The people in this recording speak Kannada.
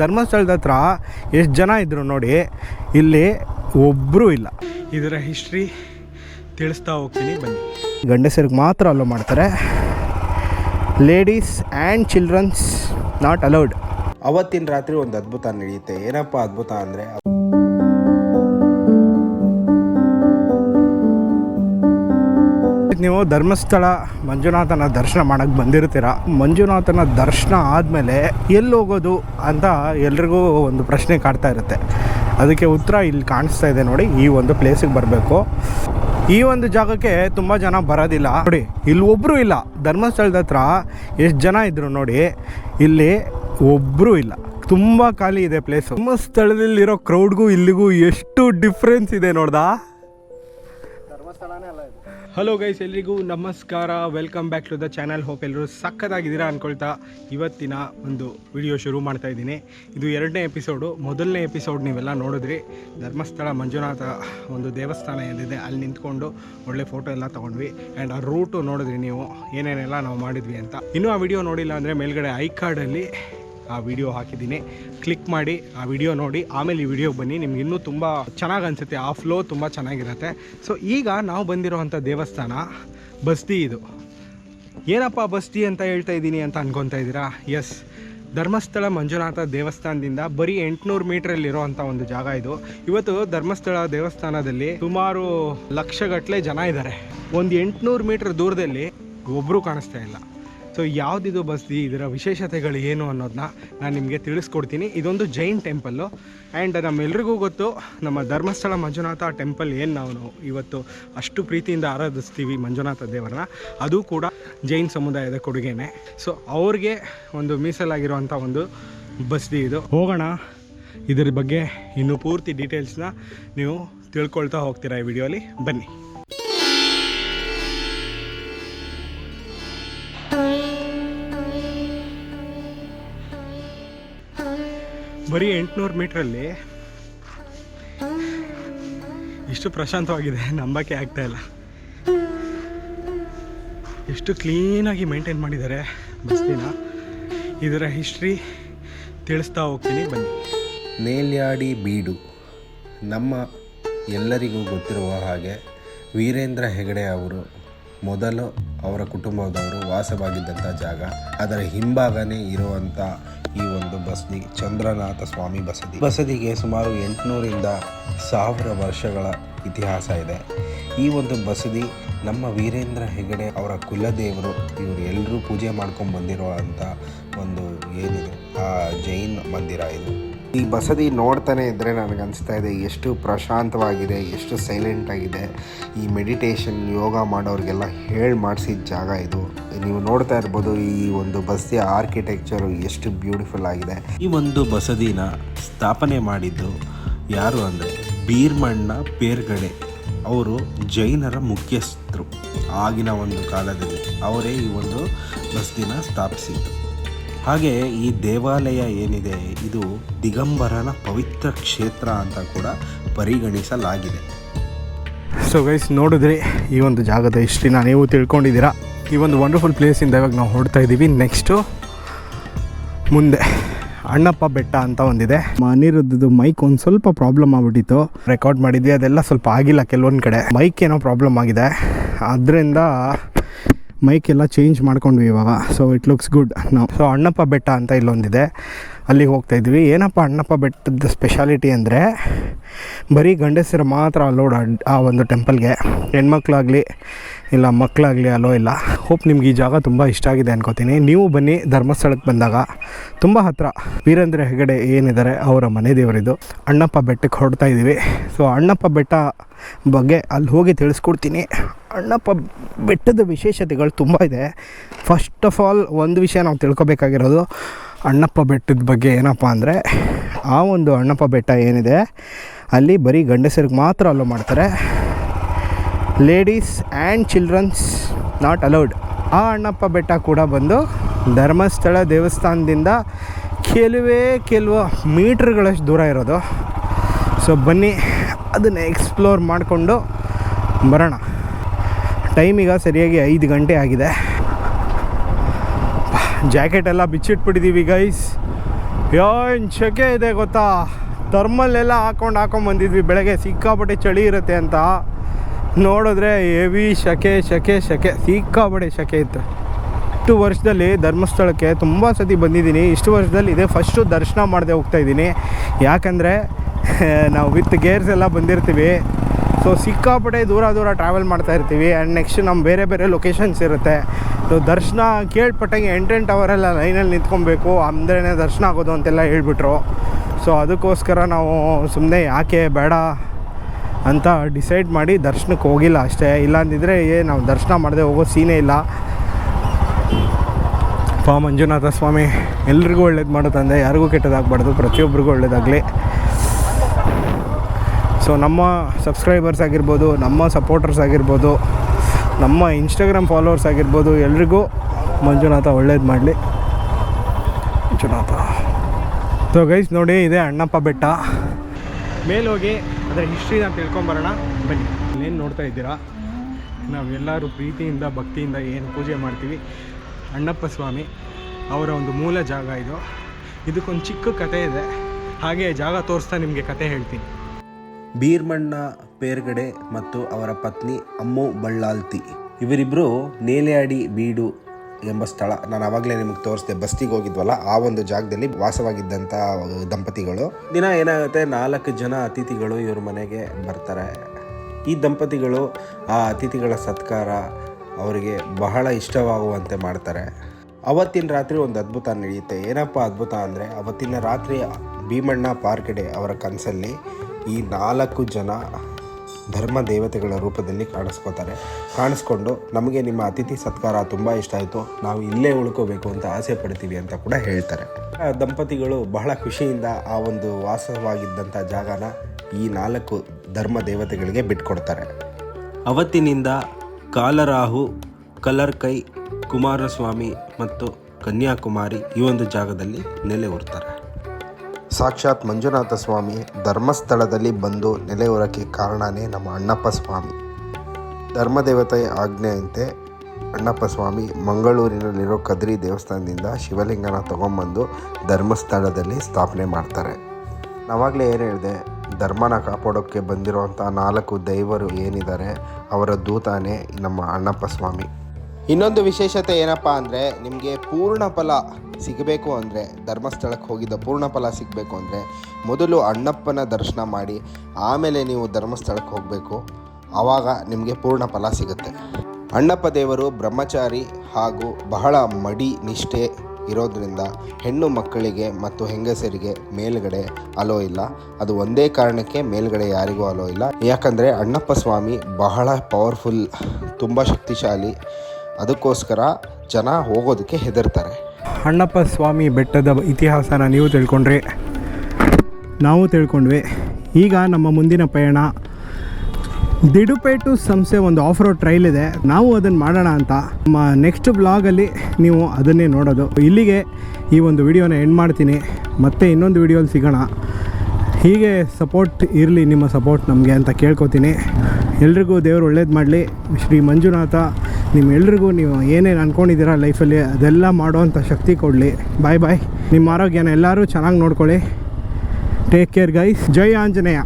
ಧರ್ಮಸ್ಥಳದ ಹತ್ರ ಎಷ್ಟು ಜನ ಇದ್ರು ನೋಡಿ ಇಲ್ಲಿ ಒಬ್ಬರೂ ಇಲ್ಲ. ಇದರ ಹಿಸ್ಟ್ರಿ ತಿಳಿಸ್ತಾ ಹೋಗ್ತೀನಿ ಬನ್ನಿ. ಗಂಡಸರಿಗೆ ಮಾತ್ರ ಅಲೋ ಮಾಡ್ತಾರೆ. Ladies and childrens not allowed ಅವತ್ತಿನ ರಾತ್ರಿ ಒಂದು ಅದ್ಭುತ ನಡೆಯುತ್ತೆ. ಏನಪ್ಪ ಅದ್ಭುತ ಅಂದರೆ ನೀವು ಧರ್ಮಸ್ಥಳ ಮಂಜುನಾಥನ ದರ್ಶನ ಮಾಡಕ್ಕೆ ಬಂದಿರ್ತೀರ? ಮಂಜುನಾಥನ ದರ್ಶನ ಆದಮೇಲೆ ಎಲ್ಲಿ ಹೋಗೋದು ಅಂತ ಎಲ್ರಿಗೂ ಒಂದು ಪ್ರಶ್ನೆ ಕಾಡ್ತಾ ಇರುತ್ತೆ. ಅದಕ್ಕೆ ಉತ್ತರ ಇಲ್ಲಿ ಕಾಣಿಸ್ತಾ ಇದೆ ನೋಡಿ, ಈ ಒಂದು ಪ್ಲೇಸಿಗೆ ಬರಬೇಕು. ಈ ಒಂದು ಜಾಗಕ್ಕೆ ತುಂಬ ಜನ ಬರೋದಿಲ್ಲ. ನೋಡಿ, ಇಲ್ಲಿ ಒಬ್ಬರು ಇಲ್ಲ. ಧರ್ಮಸ್ಥಳದ ಹತ್ರ ಎಷ್ಟು ಜನ ಇದ್ರು ನೋಡಿ, ಇಲ್ಲಿ ಒಬ್ಬರು ಇಲ್ಲ. ತುಂಬ ಖಾಲಿ ಇದೆ ಪ್ಲೇಸ್ ಧರ್ಮಸ್ಥಳದಲ್ಲಿರೋ ಕ್ರೌಡ್ಗೂ ಇಲ್ಲಿಗೂ ಎಷ್ಟು ಡಿಫ್ರೆನ್ಸ್ ಇದೆ ನೋಡ್ದಾ? ಹಲೋ ಗೈಸ್ ಎಲ್ರಿಗೂ ನಮಸ್ಕಾರ. Welcome back to the channel hope ಎಲ್ಲರೂ ಸಕ್ಕತ್ತಾಗಿದ್ದೀರಾ ಅಂದ್ಕೊಳ್ತಾ ಇವತ್ತಿನ ಒಂದು ವಿಡಿಯೋ ಶುರು ಮಾಡ್ತಾ ಇದ್ದೀನಿ. ಇದು ಎರಡನೇ ಎಪಿಸೋಡು ಮೊದಲನೇ ಎಪಿಸೋಡ್ ನೀವೆಲ್ಲ ನೋಡಿದ್ರಿ. ಧರ್ಮಸ್ಥಳ ಮಂಜುನಾಥ ಒಂದು ದೇವಸ್ಥಾನ ಎಲ್ಲಿದೆ ಅಲ್ಲಿ ನಿಂತ್ಕೊಂಡು ಒಳ್ಳೆ ಫೋಟೋ ಎಲ್ಲ ತೊಗೊಂಡ್ವಿ. ಆ್ಯಂಡ್ ಆ ರೂಟು ನೋಡಿದ್ರಿ ನೀವು. ಏನೇನೆಲ್ಲ ನಾವು ಮಾಡಿದ್ವಿ ಅಂತ. ಇನ್ನೂ ಆ ವಿಡಿಯೋ ನೋಡಿಲ್ಲ ಅಂದರೆ ಮೇಲ್ಗಡೆ ಐ ಕಾರ್ಡಲ್ಲಿ ಆ ವಿಡಿಯೋ ಹಾಕಿದ್ದೀನಿ. ಕ್ಲಿಕ್ ಮಾಡಿ ಆ ವಿಡಿಯೋ ನೋಡಿ. ಆಮೇಲೆ ಈ ವಿಡಿಯೋಗೆ ಬನ್ನಿ. ನಿಮ್ಗೆ ಇನ್ನೂ ತುಂಬ ಚೆನ್ನಾಗಿ ಅನಿಸುತ್ತೆ. ಆ ಫ್ಲೋ ತುಂಬ ಚೆನ್ನಾಗಿರುತ್ತೆ. ಸೊ ಈಗ ನಾವು ಬಂದಿರೋವಂಥ ದೇವಸ್ಥಾನ ಬಸ್ತಿ ಇದು. ಏನಪ್ಪ ಬಸ್ತಿ ಅಂತ ಹೇಳ್ತಾ ಇದ್ದೀನಿ ಅಂತ ಅನ್ಕೊತಾ ಇದ್ದೀರಾ? ಎಸ್ ಧರ್ಮಸ್ಥಳ ಮಂಜುನಾಥ ದೇವಸ್ಥಾನದಿಂದ ಬರೀ ಎಂಟುನೂರು ಮೀಟ್ರಲ್ಲಿರೋ ಅಂಥ ಒಂದು ಜಾಗ ಇದು. ಇವತ್ತು ಧರ್ಮಸ್ಥಳ ದೇವಸ್ಥಾನದಲ್ಲಿ ಸುಮಾರು ಲಕ್ಷಗಟ್ಟಲೆ ಜನ ಇದ್ದಾರೆ. ಒಂದು ಎಂಟುನೂರು ಮೀಟ್ರ್ ದೂರದಲ್ಲಿ ಒಬ್ಬರು ಕಾಣಿಸ್ತಾ ಇಲ್ಲ. ಸೊ ಯಾವುದಿದು ಬಸ್ದಿ ಇದರ ವಿಶೇಷತೆಗಳು ಏನು ಅನ್ನೋದನ್ನ ನಾನು ನಿಮಗೆ ತಿಳಿಸ್ಕೊಡ್ತೀನಿ. ಇದೊಂದು ಜೈನ್ ಟೆಂಪಲ್ಲು. ಆ್ಯಂಡ್ ನಮ್ಮೆಲ್ರಿಗೂ ಗೊತ್ತು, ನಮ್ಮ ಧರ್ಮಸ್ಥಳ ಮಂಜುನಾಥ ಟೆಂಪಲ್ ಏನು ನಾವು ಇವತ್ತು ಅಷ್ಟು ಪ್ರೀತಿಯಿಂದ ಆರಾಧಿಸ್ತೀವಿ ಮಂಜುನಾಥ ದೇವರನ್ನ. ಅದು ಕೂಡ ಜೈನ್ ಸಮುದಾಯದ ಕೊಡುಗೆನೆ. ಸೊ ಅವ್ರಿಗೆ ಒಂದು ಮೀಸಲಾಗಿರುವಂಥ ಒಂದು ಬಸ್ದಿ ಇದು. ಹೋಗೋಣ. ಇದರ ಬಗ್ಗೆ ಇನ್ನೂ ಪೂರ್ತಿ ಡೀಟೇಲ್ಸ್ನ ನೀವು ತಿಳ್ಕೊಳ್ತಾ ಹೋಗ್ತೀರಾ ಈ ವಿಡಿಯೋಲಿ ಬನ್ನಿ. ಬರೀ ಎಂಟುನೂರು ಮೀಟ್ರಲ್ಲಿ ಇಷ್ಟು ಪ್ರಶಾಂತವಾಗಿದೆ, ನಂಬಕ್ಕೆ ಆಗ್ತಾ ಇಲ್ಲ. ಎಷ್ಟು ಕ್ಲೀನಾಗಿ ಮೇಂಟೈನ್ ಮಾಡಿದ್ದಾರೆ ಬಸ್ತಿನ ಇದರ ಹಿಸ್ಟ್ರಿ ತಿಳಿಸ್ತಾ ಹೋಗ್ತೀನಿ, ಬನ್ನಿ. ನೇಲ್ಯಾಡಿ ಬೀಡು. ನಮ್ಮ ಎಲ್ಲರಿಗೂ ಗೊತ್ತಿರುವ ಹಾಗೆ ವೀರೇಂದ್ರ ಹೆಗಡೆ ಅವರು ಮೊದಲು ಅವರ ಕುಟುಂಬದವರು ವಾಸವಾಗಿದ್ದಂಥ ಜಾಗ. ಅದರ ಹಿಂಭಾಗನೇ ಇರುವಂಥ ಈ ಒಂದು ಬಸದಿ, ಚಂದ್ರನಾಥ ಸ್ವಾಮಿ ಬಸದಿ. ಬಸದಿಗೆ ಸುಮಾರು ಎಂಟುನೂರಿಂದ ಸಾವಿರ ವರ್ಷಗಳ ಇತಿಹಾಸ ಇದೆ. ಈ ಒಂದು ಬಸದಿ ನಮ್ಮ ವೀರೇಂದ್ರ ಹೆಗಡೆ ಅವರ ಕುಲದೇವರು ಇವರು ಎಲ್ಲರೂ ಪೂಜೆ ಮಾಡ್ಕೊಂಡು ಬಂದಿರುವಂಥ ಒಂದು ಏನಿದೆ. ಆ ಜೈನ್ ಮಂದಿರ ಇದು. ಈ ಬಸದಿ ನೋಡ್ತಾನೆ ಇದ್ದರೆ ನನಗೆ ಅನಿಸ್ತಾ ಇದೆ ಎಷ್ಟು ಪ್ರಶಾಂತವಾಗಿದೆ, ಎಷ್ಟು ಸೈಲೆಂಟ್ ಆಗಿದೆ. ಈ ಮೆಡಿಟೇಷನ್ ಯೋಗ ಮಾಡೋರಿಗೆಲ್ಲ ಹೇಳಿ ಮಾಡಿಸಿದ ಜಾಗ ಇದು. ನೀವು ನೋಡ್ತಾ ಇರ್ಬೋದು ಈ ಒಂದು ಬಸದಿಯ ಆರ್ಕಿಟೆಕ್ಚರು ಎಷ್ಟು ಬ್ಯೂಟಿಫುಲ್ ಆಗಿದೆ. ಈ ಒಂದು ಬಸದಿನ ಸ್ಥಾಪನೆ ಮಾಡಿದ್ದು ಯಾರು ಅಂದರೆ ಬೀರ್ಮಣ್ಣ ಪೇರ್ಗಡೆ. ಅವರು ಜೈನರ ಮುಖ್ಯಸ್ಥರು ಆಗಿನ ಒಂದು ಕಾಲದಲ್ಲಿ. ಅವರೇ ಈ ಒಂದು ಬಸದಿನ ಸ್ಥಾಪಿಸಿದ್ದು. ಹಾಗೆ ಈ ದೇವಾಲಯ ಏನಿದೆ, ಇದು ದಿಗಂಬರನ ಪವಿತ್ರ ಕ್ಷೇತ್ರ ಅಂತ ಕೂಡ ಪರಿಗಣಿಸಲಾಗಿದೆ. ಸೊ ಗೈಸ್ ನೋಡಿದ್ರಿ ಈ ಒಂದು ಜಾಗದ ಹಿಸ್ಟ್ರಿನ ನೀವು ತಿಳ್ಕೊಂಡಿದ್ದೀರಾ? ಈ ಒಂದು ವಂಡರ್ಫುಲ್ ಪ್ಲೇಸಿಂದ ಇವಾಗ ನಾವು ಹೊಡ್ತಾ ಇದ್ದೀವಿ. ನೆಕ್ಸ್ಟು ಮುಂದೆ ಅಣ್ಣಪ್ಪ ಬೆಟ್ಟ ಅಂತ ಒಂದಿದೆ. ಅನಿರುದ್ಧದ್ದು ಮೈಕ್ ಒಂದು ಸ್ವಲ್ಪ ಪ್ರಾಬ್ಲಮ್ ಆಗ್ಬಿಟ್ಟಿತ್ತು. ರೆಕಾರ್ಡ್ ಮಾಡಿದ್ವಿ, ಅದೆಲ್ಲ ಸ್ವಲ್ಪ ಆಗಿಲ್ಲ ಕೆಲವೊಂದು ಕಡೆ. ಮೈಕ್ ಏನೋ ಪ್ರಾಬ್ಲಮ್ ಆಗಿದೆ. ಅದರಿಂದ ಮೈಕ್ ಎಲ್ಲ ಚೇಂಜ್ ಮಾಡ್ಕೊಂಡ್ವಿ ಇವಾಗ. ಸೊ ಇಟ್ ಲುಕ್ಸ್ ಗುಡ್ ನಾವು ಸೊ ಅಣ್ಣಪ್ಪ ಬೆಟ್ಟ ಅಂತ ಇಲ್ಲೊಂದಿದೆ. ಅಲ್ಲಿಗೆ ಹೋಗ್ತಾ ಇದ್ವಿ. ಏನಪ್ಪ ಅಣ್ಣಪ್ಪ ಬೆಟ್ಟದ ಸ್ಪೆಷಾಲಿಟಿ ಅಂದರೆ, ಬರೀ ಗಂಡಸರು ಮಾತ್ರ ಅಲೋಡ್ ಆ ಒಂದು ಟೆಂಪಲ್ಗೆ ಹೆಣ್ಮಕ್ಳಾಗಲಿ ಇಲ್ಲ ಮಕ್ಕಳಾಗಲಿ ಅಲ್ಲೋ ಇಲ್ಲ. ಹೋಪ್ ನಿಮ್ಗೆ ಈ ಜಾಗ ತುಂಬ ಇಷ್ಟ ಆಗಿದೆ ಅನ್ಕೋತೀನಿ. ನೀವು ಬನ್ನಿ ಧರ್ಮಸ್ಥಳಕ್ಕೆ ಬಂದಾಗ. ತುಂಬ ಹತ್ತಿರ ವೀರೇಂದ್ರ ಹೆಗಡೆ ಏನಿದ್ದಾರೆ, ಅವರ ಮನೆ ದೇವರಿದು. ಅಣ್ಣಪ್ಪ ಬೆಟ್ಟಕ್ಕೆ ಹೊರಡ್ತಾ ಇದ್ದೀವಿ. ಸೊ ಅಣ್ಣಪ್ಪ ಬೆಟ್ಟ ಬಗ್ಗೆ ಅಲ್ಲಿ ಹೋಗಿ ತಿಳಿಸ್ಕೊಡ್ತೀನಿ. ಅಣ್ಣಪ್ಪ ಬೆಟ್ಟದ ವಿಶೇಷತೆಗಳು ತುಂಬ ಇದೆ. ಫಸ್ಟ್ ಆಫ್ ಆಲ್ ಒಂದು ವಿಷಯ ನಾವು ತಿಳ್ಕೊಬೇಕಾಗಿರೋದು, ಅಣ್ಣಪ್ಪ ಬೆಟ್ಟದ ಬಗ್ಗೆ ಏನಪ್ಪ ಅಂದರೆ, ಆ ಒಂದು ಅಣ್ಣಪ್ಪ ಬೆಟ್ಟ ಏನಿದೆ, ಅಲ್ಲಿ ಬರೀ ಗಂಡಸರಿಗೆ ಮಾತ್ರ ಅಲೋ ಮಾಡ್ತಾರೆ. Ladies and childrens not allowed ಆ ಅಣ್ಣಪ್ಪ ಬೆಟ್ಟ ಕೂಡ ಬಂದು ಧರ್ಮಸ್ಥಳ ದೇವಸ್ಥಾನದಿಂದ ಕೆಲವೇ ಕೆಲವು ಮೀಟ್ರ್ಗಳಷ್ಟು ದೂರ ಇರೋದು. ಸೊ ಬನ್ನಿ ಅದನ್ನು ಎಕ್ಸ್ಪ್ಲೋರ್ ಮಾಡಿಕೊಂಡು ಬರೋಣ. ಟೈಮ್ ಈಗ ಸರಿಯಾಗಿ ಐದು ಗಂಟೆ ಆಗಿದೆ. ಜಾಕೆಟ್ ಎಲ್ಲ ಬಿಚ್ಚಿಟ್ಬಿಟ್ಟಿದ್ದೀವಿ ಗೈಸ್ ಏನು ಶೆಕೆ ಇದೆ ಗೊತ್ತಾ? ಥರ್ಮಲ್ಲೆಲ್ಲ ಹಾಕೊಂಡು ಹಾಕೊಂಡು ಬಂದಿದ್ವಿ. ಬೆಳಗ್ಗೆ ಸಿಕ್ಕಾಪಟ್ಟೆ ಚಳಿ ಇರುತ್ತೆ ಅಂತ. ನೋಡಿದ್ರೆ ಹೆವಿ ಶೆಕೆ ಶೆಕೆ ಶೆಕೆ. ಸಿಕ್ಕಾಪಟ್ಟೆ ಶೆಕೆ ಇತ್ತು. ಇಷ್ಟು ವರ್ಷದಲ್ಲಿ ಧರ್ಮಸ್ಥಳಕ್ಕೆ ತುಂಬ ಸತಿ ಬಂದಿದ್ದೀನಿ. ಇಷ್ಟು ವರ್ಷದಲ್ಲಿ ಇದೇ. ಫಸ್ಟು ದರ್ಶನ ಮಾಡದೆ ಹೋಗ್ತಾ ಇದ್ದೀನಿ. ಯಾಕಂದರೆ ನಾವು ವಿತ್ ಗೇರ್ಸ್ ಎಲ್ಲ ಬಂದಿರ್ತೀವಿ. ಸೊ ಸಿಕ್ಕಾಪಟ್ಟೆ ದೂರ ದೂರ ಟ್ರಾವೆಲ್ ಮಾಡ್ತಾ ಇರ್ತೀವಿ. ಆ್ಯಂಡ್ ನೆಕ್ಸ್ಟ್ ನಮ್ಮ ಬೇರೆ ಬೇರೆ ಲೊಕೇಶನ್ಸ್ ಇರುತ್ತೆ. ಸೊ ದರ್ಶನ ಕೇಳ್ಪಟ್ಟಂಗೆ ಎಂಟೆಂಟ್ ಅವರೆಲ್ಲ ಲೈನಲ್ಲಿ ನಿಂತ್ಕೊಬೇಕು. ಅಂದ್ರೇ ದರ್ಶನ ಆಗೋದು ಅಂತೆಲ್ಲ ಹೇಳ್ಬಿಟ್ರು. ಸೊ ಅದಕ್ಕೋಸ್ಕರ ನಾವು ಸುಮ್ಮನೆ ಯಾಕೆ ಬೇಡ ಅಂತ ಡಿಸೈಡ್ ಮಾಡಿ ದರ್ಶನಕ್ಕೆ ಹೋಗಿಲ್ಲ ಅಷ್ಟೇ. ಇಲ್ಲಾಂದಿದ್ರೆ ಏ, ನಾವು ದರ್ಶನ ಮಾಡದೆ ಹೋಗೋ ಸೀನೇ ಇಲ್ಲ. ಪಾ ಮಂಜುನಾಥ ಸ್ವಾಮಿ, ಎಲ್ರಿಗೂ ಒಳ್ಳೇದು ಮಾಡು ತಂದೆ. ಯಾರಿಗೂ ಕೆಟ್ಟದಾಗಬಾರ್ದು. ಪ್ರತಿಯೊಬ್ಬರಿಗೂ ಒಳ್ಳೇದಾಗಲಿ. ಸೊ ನಮ್ಮ ಸಬ್ಸ್ಕ್ರೈಬರ್ಸ್ ಆಗಿರ್ಬೋದು, ನಮ್ಮ ಸಪೋರ್ಟರ್ಸ್ ಆಗಿರ್ಬೋದು, ನಮ್ಮ ಇನ್ಸ್ಟಾಗ್ರಾಮ್ ಫಾಲೋವರ್ಸ್ ಆಗಿರ್ಬೋದು, ಎಲ್ರಿಗೂ ಮಂಜುನಾಥ ಒಳ್ಳೇದು ಮಾಡಲಿ. ಮಂಜುನಾಥ. ಸೊ ಗೈಸ್ ನೋಡಿ, ಇದೆ ಅಣ್ಣಪ್ಪ ಬೆಟ್ಟ. ಮೇಲೋಗಿ ಅದರ ನಾನು ತಿಳ್ಕೊಂಬರೋಣ. ಬನ್ನಿ. ಇಲ್ಲೇನು ನೋಡ್ತಾ ಇದ್ದೀರಾ? ನಾವೆಲ್ಲರೂ ಪ್ರೀತಿಯಿಂದ, ಭಕ್ತಿಯಿಂದ ಏನು ಪೂಜೆ ಮಾಡ್ತೀವಿ? ಅಣ್ಣಪ್ಪ ಸ್ವಾಮಿ ಅವರ ಒಂದು ಮೂಲ ಜಾಗ ಇದು. ಇದಕ್ಕೊಂದು ಚಿಕ್ಕ ಕತೆ ಇದೆ. ಹಾಗೆ ಜಾಗ ತೋರಿಸ್ತಾ ನಿಮಗೆ ಕತೆ ಹೇಳ್ತೀನಿ. ಬೀರ್ಮಣ್ಣ ಪೇರ್ಗಡೆ ಮತ್ತು ಅವರ ಪತ್ನಿ ಅಮ್ಮು ಬಳ್ಳಾಲ್ತಿ. ಇವರಿಬ್ಬರು ನೇಲೆಯಾಡಿ ಬೀಡು ಎಂಬ ಸ್ಥಳ. ನಾನು ಆವಾಗಲೇ ನಿಮಗೆ ತೋರಿಸಿದೆ, ಬಸ್ತಿಗೆ ಹೋಗಿದ್ವಲ್ಲ, ಆ ಒಂದು ಜಾಗದಲ್ಲಿ ವಾಸವಾಗಿದ್ದಂಥ ದಂಪತಿಗಳು. ದಿನ ಏನಾಗುತ್ತೆ, ನಾಲ್ಕು ಜನ ಅತಿಥಿಗಳು ಇವ್ರ ಮನೆಗೆ ಬರ್ತಾರೆ. ಈ ದಂಪತಿಗಳು ಆ ಅತಿಥಿಗಳ ಸತ್ಕಾರ ಅವರಿಗೆ ಬಹಳ ಇಷ್ಟವಾಗುವಂತೆ ಮಾಡ್ತಾರೆ. ಅವತ್ತಿನ ರಾತ್ರಿ ಒಂದು ಅದ್ಭುತ ನಡೆಯುತ್ತೆ ಏನಪ್ಪ ಅದ್ಭುತ ಅಂದರೆ, ಅವತ್ತಿನ ರಾತ್ರಿ ಭೀಮಣ್ಣ ಪಾರ್ಕಡೆ ಅವರ ಕನಸಲ್ಲಿ ಈ ನಾಲ್ಕು ಜನ ಧರ್ಮ ದೇವತೆಗಳ ರೂಪದಲ್ಲಿ ಕಾಣಿಸ್ಕೋತಾರೆ. ಕಾಣಿಸ್ಕೊಂಡು ನಮಗೆ ನಿಮ್ಮ ಅತಿಥಿ ಸತ್ಕಾರ ತುಂಬ ಇಷ್ಟ ಆಯಿತು. ನಾವು ಇಲ್ಲೇ ಉಳ್ಕೋಬೇಕು ಅಂತ ಆಸೆ ಪಡ್ತೀವಿ ಅಂತ ಕೂಡ ಹೇಳ್ತಾರೆ. ದಂಪತಿಗಳು ಬಹಳ ಖುಷಿಯಿಂದ ಆ ಒಂದು ವಾಸವಾಗಿದ್ದಂಥ ಜಾಗನ ಈ ನಾಲ್ಕು ಧರ್ಮ ದೇವತೆಗಳಿಗೆ ಬಿಟ್ಕೊಡ್ತಾರೆ. ಅವತ್ತಿನಿಂದ ಕಾಲರಾಹು, ಕಲರ್ಕೈ, ಕುಮಾರಸ್ವಾಮಿ ಮತ್ತು ಕನ್ಯಾಕುಮಾರಿ ಈ ಒಂದು ಜಾಗದಲ್ಲಿ ನೆಲೆ ಊರ್ತಾರೆ. ಸಾಕ್ಷಾತ್ ಮಂಜುನಾಥ ಸ್ವಾಮಿ ಧರ್ಮಸ್ಥಳದಲ್ಲಿ ಬಂದು ನೆಲೆಯೂರಕ್ಕೆ ಕಾರಣನೇ ನಮ್ಮ ಅಣ್ಣಪ್ಪ ಸ್ವಾಮಿ. ಧರ್ಮದೇವತೆಯ ಆಜ್ಞೆಯಂತೆ ಅಣ್ಣಪ್ಪ ಸ್ವಾಮಿ ಮಂಗಳೂರಿನಲ್ಲಿರೋ ಕದ್ರಿ ದೇವಸ್ಥಾನದಿಂದ ಶಿವಲಿಂಗನ ತಗೊಂಬಂದು ಧರ್ಮಸ್ಥಳದಲ್ಲಿ ಸ್ಥಾಪನೆ ಮಾಡ್ತಾರೆ. ನಾವಾಗಲೇ ಏನು ಹೇಳಿದೆ, ಧರ್ಮನ ಕಾಪಾಡೋಕ್ಕೆ ಬಂದಿರುವಂಥ ನಾಲ್ಕು ದೈವರು ಏನಿದ್ದಾರೆ, ಅವರ ದೂತಾನೇ ನಮ್ಮ ಅಣ್ಣಪ್ಪ ಸ್ವಾಮಿ. ಇನ್ನೊಂದು ವಿಶೇಷತೆ ಏನಪ್ಪ ಅಂದರೆ ನಿಮಗೆ ಪೂರ್ಣ ಫಲ ಸಿಗಬೇಕು ಅಂದರೆ ಧರ್ಮಸ್ಥಳಕ್ಕೆ ಹೋಗಿದ್ದ ಪೂರ್ಣ ಫಲ ಸಿಗಬೇಕು ಅಂದರೆ ಮೊದಲು ಅಣ್ಣಪ್ಪನ ದರ್ಶನ ಮಾಡಿ, ಆಮೇಲೆ ನೀವು ಧರ್ಮಸ್ಥಳಕ್ಕೆ ಹೋಗಬೇಕು. ಆವಾಗ ನಿಮಗೆ ಪೂರ್ಣ ಫಲ ಸಿಗುತ್ತೆ. ಅಣ್ಣಪ್ಪ ದೇವರು ಬ್ರಹ್ಮಚಾರಿ ಹಾಗೂ ಬಹಳ ಮಡಿ ನಿಷ್ಠೆ ಇರೋದರಿಂದ ಹೆಣ್ಣು ಮಕ್ಕಳಿಗೆ ಮತ್ತು ಹೆಂಗಸರಿಗೆ ಮೇಲ್ಗಡೆ ಅಲೋ ಇಲ್ಲ. ಅದು ಒಂದೇ ಕಾರಣಕ್ಕೆ ಮೇಲ್ಗಡೆ ಯಾರಿಗೂ ಅಲೋ ಇಲ್ಲ. ಯಾಕಂದರೆ ಅಣ್ಣಪ್ಪ ಸ್ವಾಮಿ ಬಹಳ ಪವರ್ಫುಲ್ ತುಂಬ ಶಕ್ತಿಶಾಲಿ ಅದಕ್ಕೋಸ್ಕರ ಜನ ಹೋಗೋದಕ್ಕೆ ಹೆದರ್ತಾರೆ. ಅಣ್ಣಪ್ಪ ಸ್ವಾಮಿ ಬೆಟ್ಟದ ಇತಿಹಾಸನ ನೀವು ತಿಳ್ಕೊಂಡ್ರಿ? ನಾವು ತಿಳ್ಕೊಂಡ್ವಿ. ಈಗ ನಮ್ಮ ಮುಂದಿನ ಪಯಣ. ದಿಡುಪೇಟು ಸಂಸ್ಥೆ ಒಂದು ಆಫ್ ರೋಡ್ ಟ್ರೈಲ್ ಇದೆ. ನಾವು ಅದನ್ನು ಮಾಡೋಣ ಅಂತ. ನಮ್ಮ ನೆಕ್ಸ್ಟ್ ಬ್ಲಾಗಲ್ಲಿ ನೀವು ಅದನ್ನೇ ನೋಡೋದು. ಇಲ್ಲಿಗೆ ಈ ಒಂದು ವಿಡಿಯೋನ ಎಂಡ್ ಮಾಡ್ತೀನಿ. ಮತ್ತೆ ಇನ್ನೊಂದು ವಿಡಿಯೋಲಿ ಸಿಗೋಣ. ಹೀಗೆ ಸಪೋರ್ಟ್ ಇರಲಿ, ನಿಮ್ಮ ಸಪೋರ್ಟ್ ನಮಗೆ ಅಂತ ಕೇಳ್ಕೊತೀನಿ. ಎಲ್ರಿಗೂ ದೇವರು ಒಳ್ಳೇದು ಮಾಡಲಿ. ಶ್ರೀ ಮಂಜುನಾಥ ನಿಮ್ಮೆಲ್ರಿಗೂ ನೀವು ಏನೇನು ಅಂದ್ಕೊಂಡಿದ್ದೀರಾ ಲೈಫಲ್ಲಿ ಅದೆಲ್ಲ ಮಾಡೋವಂಥ ಶಕ್ತಿ ಕೊಡಲಿ. ಬಾಯ್ ಬಾಯ್. ನಿಮ್ಮ ಆರೋಗ್ಯನ ಎಲ್ಲರೂ ಚೆನ್ನಾಗಿ ನೋಡ್ಕೊಳ್ಳಿ. Take care guys Jai Anjaneya.